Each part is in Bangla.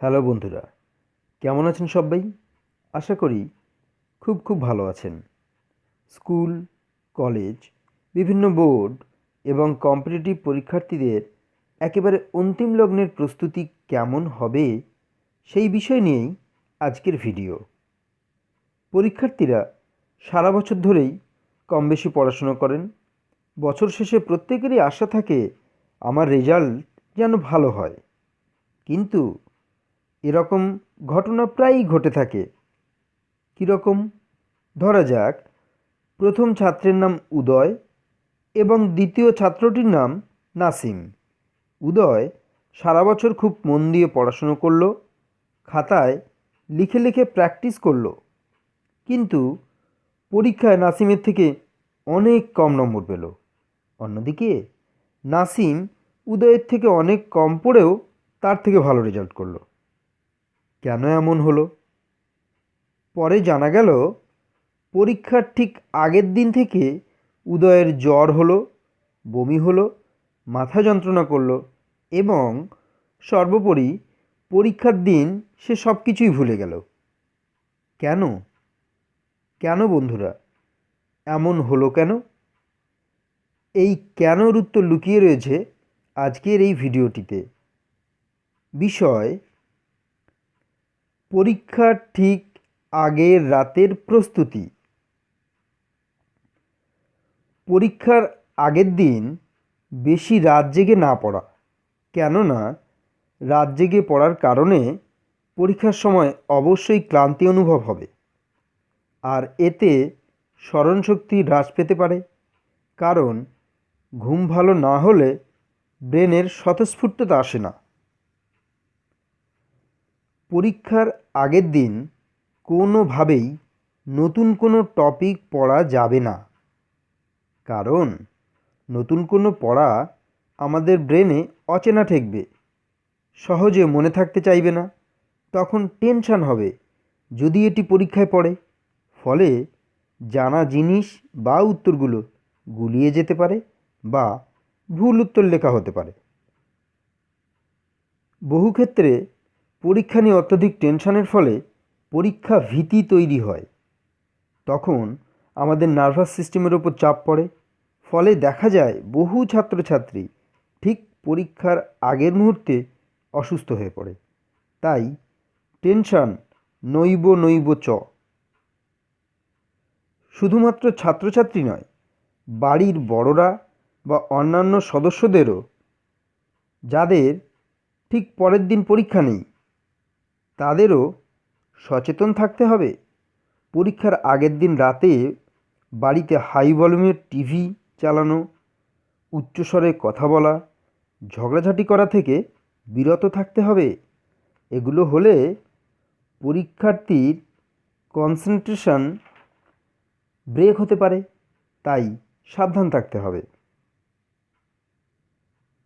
হ্যালো বন্ধুরা, কেমন আছেন সবাই? আশা করি খুব খুব ভালো আছেন। স্কুল, কলেজ, বিভিন্ন বোর্ড এবং কম্পিটিটিভ পরীক্ষার্থীদের একেবারে অন্তিম লগ্নের প্রস্তুতি কেমন হবে সেই বিষয় নিয়েই আজকের ভিডিও। পরীক্ষার্থীরা সারা বছর ধরেই কম বেশি পড়াশুনো করেন। বছর শেষে প্রত্যেকেরই আশা থাকে, আমার রেজাল্ট যেন ভালো হয়। কিন্তু এরকম ঘটনা প্রায়ই ঘটে থাকে। কীরকম? ধরা যাক, প্রথম ছাত্রের নাম উদয় এবং দ্বিতীয় ছাত্রটির নাম নাসিম। উদয় সারা বছর খুব মন দিয়ে পড়াশুনো করল, খাতায় লিখে লিখে প্র্যাকটিস করল। কিন্তু পরীক্ষায় নাসিমের থেকে অনেক কম নম্বর পেল। অন্যদিকে, নাসিম উদয়ের থেকে অনেক কম পড়েও তার থেকে ভালো রেজাল্ট করল। কেন এমন হলো? পরে জানা গেল, পরীক্ষার ঠিক আগের দিন থেকে উদয়ের জ্বর হলো, বমি হলো, মাথা যন্ত্রণা করল এবং সর্বোপরি পরীক্ষার দিন সে সব কিছুই ভুলে গেল। কেন? কেন বন্ধুরা, এমন হলো কেন? এই কেনর উত্তর লুকিয়ে রয়েছে আজকের এই ভিডিওটিতে। বিষয় পরীক্ষার ঠিক আগের রাতের প্রস্তুতি। পরীক্ষার আগের দিন বেশি রাত জেগে না পড়া, কেননা রাত জেগে পড়ার কারণে পরীক্ষার সময় অবশ্যই ক্লান্তি অনুভব হবে। আর এতে স্মরণশক্তি হ্রাস পেতে পারে, কারণ ঘুম ভালো না হলে ব্রেনের স্বতঃস্ফূর্ততা আসে না। পরীক্ষার আগের দিন কোনোভাবেই নতুন কোনো টপিক পড়া যাবে না। কারণ নতুন কোনো পড়া আমাদের ব্রেনে অচেনা ঠেকবে, সহজে মনে থাকতে চাইবে না, তখন টেনশান হবে যদি এটি পরীক্ষায় পড়ে। ফলে জানা জিনিস বা উত্তরগুলো গুলিয়ে যেতে পারে বা ভুল উত্তর লেখা হতে পারে। বহু ক্ষেত্রে পরীক্ষা নিয়ে অত্যধিক টেনশনের ফলে পরীক্ষা ভীতি তৈরি হয়। তখন আমাদের নার্ভাস সিস্টেমের ওপর চাপ পড়ে। ফলে দেখা যায় বহু ছাত্রছাত্রী ঠিক পরীক্ষার আগের মুহূর্তে অসুস্থ হয়ে পড়ে। তাই টেনশন নৈব নৈব চ। শুধুমাত্র ছাত্রছাত্রী নয়, বাড়ির বড়রা বা অন্যান্য সদস্যদেরও, যাদের ঠিক পরের দিন পরীক্ষা নেই তাদেরও সচেতন থাকতে হবে। পরীক্ষার আগের দিন রাতে বাড়িতে হাই ভলিউমের টিভি চালানো, উচ্চস্বরে কথা বলা, ঝগড়াঝাটি করা থেকে বিরত থাকতে হবে। এগুলো হলে পরীক্ষার্থীর কনসেন্ট্রেশন ব্রেক হতে পারে, তাই সাবধান থাকতে হবে।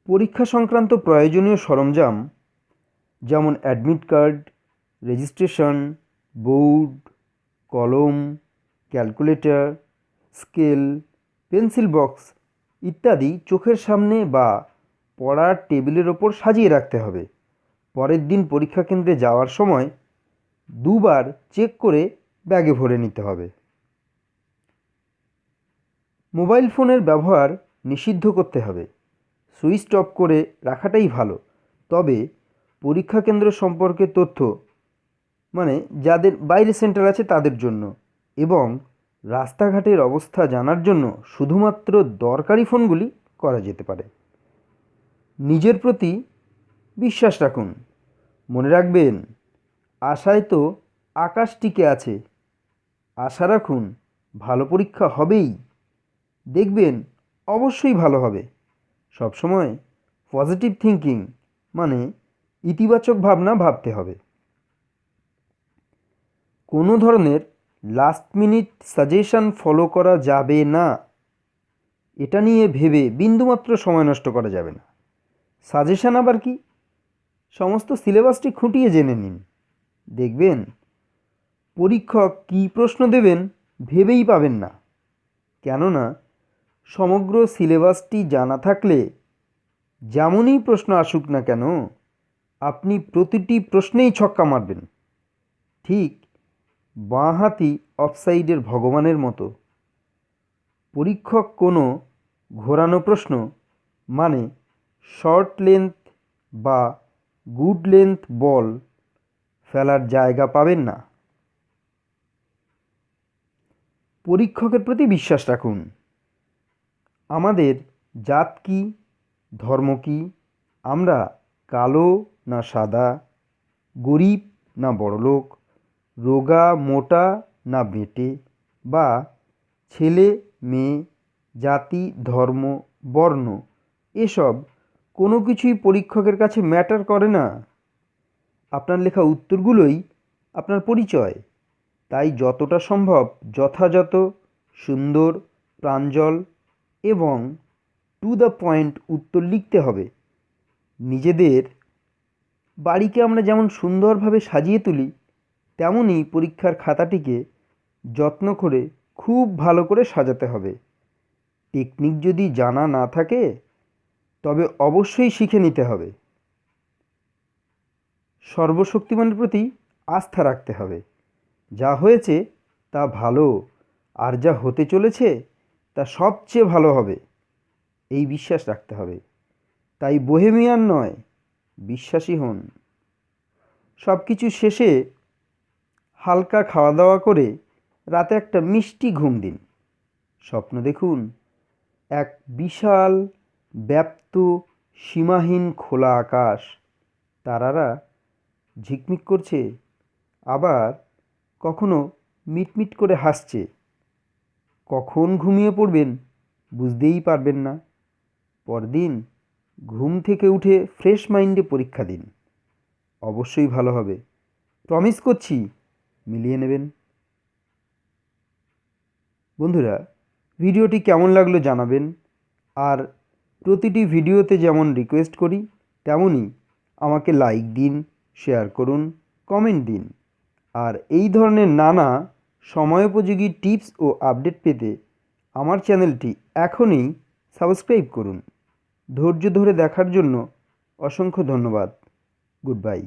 পরীক্ষা সংক্রান্ত প্রয়োজনীয় সরঞ্জাম, যেমন অ্যাডমিট কার্ড রেজিস্ট্রেশন, বোর্ড, কলম, ক্যালকুলেটর, স্কেল, পেন্সিল বক্স ইত্যাদি চোখের সামনে বা পড়ার টেবিলের ওপর সাজিয়ে রাখতে হবে। পরের দিন পরীক্ষা কেন্দ্রে যাওয়ার সময় দুবার চেক করে ব্যাগে ভরে নিতে হবে। মোবাইল ফোনের ব্যবহার নিষিদ্ধ করতে হবে। সুইচ অফ করে রাখাটাই ভালো। তবে পরীক্ষা কেন্দ্র সম্পর্কে তথ্য মানে যাদের বাইরে সেন্টার আছে তাদের জন্য। এবং রাস্তাঘাটের অবস্থা জানার জন্য শুধুমাত্র দরকারি ফোনগুলি করা যেতে পারে। নিজের প্রতি বিশ্বাস রাখুন। মনে রাখবেন, আশায় তো আকাশ টিকে আছে। আশা রাখুন, ভালো পরীক্ষা হবেই। দেখবেন, অবশ্যই ভালো হবে। সবসময় পজিটিভ থিঙ্কিং মানে ইতিবাচক ভাবনা ভাবতে হবে। কোনো ধরনের লাস্ট মিনিট সাজেশন ফলো করা যাবে না। এটা নিয়ে ভেবে বিন্দুমাত্র সময় নষ্ট করা যাবে না। সাজেশান আবার কি? সমস্ত সিলেবাসটি খুঁটিয়ে জেনে নিন। দেখবেন, পরীক্ষক কী প্রশ্ন দেবেন ভেবেই পাবেন না। কেননা, সমগ্র সিলেবাসটি জানা থাকলে যেমনই প্রশ্ন আসুক না কেন, আপনি প্রতিটি প্রশ্নেই ছক্কা মারবেন। ঠিক বাঁহাতি অফসাইডের ভগবানের মতো। পরীক্ষক কোনো ঘোরানো প্রশ্ন মানে শর্ট লেন্থ বা গুড লেন্থ বল ফেলার জায়গা পাবেন না। পরীক্ষকের প্রতি বিশ্বাস রাখুন। আমাদের জাত কী, ধর্ম কী, আমরা কালো না সাদা, গরিব না বড়লোক রোগা, মোটা না বেঁটে বা ছেলে, মেয়ে, জাতি, ধর্ম, বর্ণ, এসব কোনো কিছুই পরীক্ষকের কাছে ম্যাটার করে না। আপনার লেখা উত্তরগুলোই আপনার পরিচয়। তাই যতটা সম্ভব যথাযথ, সুন্দর, প্রাঞ্জল এবং টু দ্য পয়েন্ট উত্তর লিখতে হবে। নিজেদের বাড়িকে আমরা যেমন সুন্দরভাবে সাজিয়ে তুলি তেমনই পরীক্ষার খাতাটিকে যত্ন করে খুব ভালো করে সাজাতে হবে। টেকনিক যদি জানা না থাকে, তবে অবশ্যই শিখে নিতে হবে। সর্বশক্তিমানের প্রতি আস্থা রাখতে হবে। যা হয়েছে তা ভালো, আর যা হতে চলেছে তা সবচেয়ে ভালো হবে। এই বিশ্বাস রাখতে হবে। তাই বোহেমিয়ান নয়, বিশ্বাসী হন। সব কিছু শেষে হালকা খাওয়া দাওয়া করে রাতে একটা মিষ্টি ঘুম দিন। স্বপ্ন দেখুন, এক বিশাল, ব্যাপ্ত, সীমাহীন খোলা আকাশ। তারারা ঝিকমিক করছে, আবার কখনো মিটমিট করে হাসছে। কখন ঘুমিয়ে পড়বেন বুঝতেই পারবেন না। পরদিন ঘুম থেকে উঠে ফ্রেশ মাইন্ডে পরীক্ষা দিন। অবশ্যই ভালো হবে। প্রমিস করছি মিলিয়ে নেবেন। বন্ধুরা, ভিডিওটি কেমন লাগল জানাবেন। আর প্রতিটি ভিডিওতে যেমন রিকোয়েস্ট করি, তেমনই আমাকে লাইক দিন শেয়ার করুন কমেন্ট দিন। আর এই ধরনের নানা সময়োপযোগী টিপস ও আপডেট পেতে আমার চ্যানেলটি এখনই সাবস্ক্রাইব করুন। ধৈর্য ধরে দেখার জন্য অসংখ্য ধন্যবাদ। Good bye